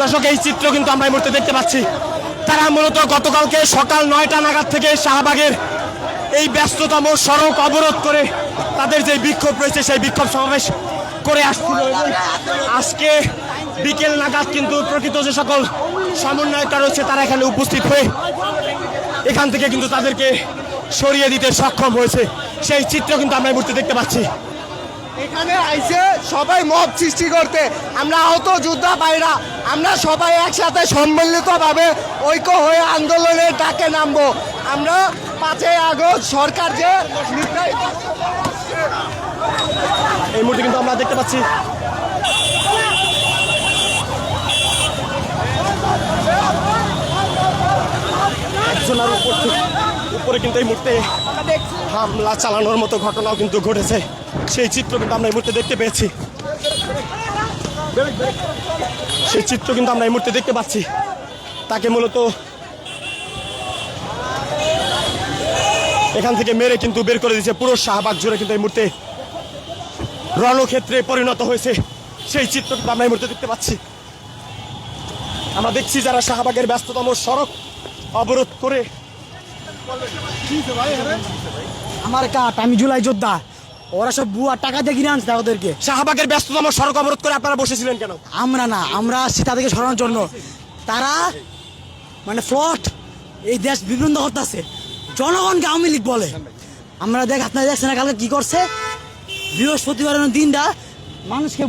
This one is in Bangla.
দর্শক, এই চিত্র কিন্তু আমরা এই মুহূর্তে দেখতে পাচ্ছি। তারা মূলত গতকালকে সকাল নয়টা নাগাদ থেকে শাহবাগের এই ব্যস্ততম সড়ক অবরোধ করে তাদের যে বিক্ষোভ রয়েছে, সেই বিক্ষোভ সমাবেশ করে আসছিল। আজকে বিকেল নাগাদ কিন্তু প্রকৃত যে সকল সমন্বয়করা রয়েছে, তারা এখানে উপস্থিত হয়ে এখান থেকে কিন্তু তাদেরকে সরিয়ে দিতে সক্ষম হয়েছে। সেই চিত্র কিন্তু আমরা এই মুহূর্তে দেখতে পাচ্ছি। এখানে আইসে সবাই মব সৃষ্টি করতে। আমরা আহত যোদ্ধা ভাইরা আমরা সবাই একসাথে সম্মিলিতভাবে ঐক্য হয়ে আন্দোলনের ডাকে নামবো। আমরা পাঁচই আগস্ট সরকার যে এই মুহূর্তে কিন্তু আমরা দেখতে পাচ্ছি। একজনের উপর উপরে কিন্তু এই মুহূর্তে হামলা চালানোর মতো ঘটনাও কিন্তু ঘটেছে। সেই চিত্র কিন্তু আমরা এই মুহূর্তে দেখতে পেয়েছি। সেই চিত্র কিন্তু আমরা এই মুহূর্তে দেখতে পাচ্ছি। তাকে মূলত এখান থেকে মেরে কিন্তু বের করে দিয়েছে পুরো শাহবাগ জুড়ে কিন্তু এই মুহূর্তে রণক্ষেত্রে পরিণত হয়েছে। সেই চিত্র কিন্তু আমরা এই মুহূর্তে দেখতে পাচ্ছি। আমরা দেখছি যারা শাহবাগের ব্যস্ততম সড়ক অবরোধ করে আমার কাঠ, আমি জুলাই যোদ্ধা। ওরা সব বুয়া টাকা দিয়ে কিনে আনছে ওদেরকে। শাহবাগের ব্যস্ততম সড়ক অবরোধ করে আপনারা বসেছিলেন কেন? আমরা না আমরা আসছি তাদেরকে সরানোর জন্য। তারা মানে ফ্লট এই দেশ বিভিন্ন করতেছে। জনগণকে আওয়ামী লীগ বলে। আমরা দেখ আপনারা দেখছেন কালকে কি করছে? বৃহস্পতিবার দিনটা মানুষকে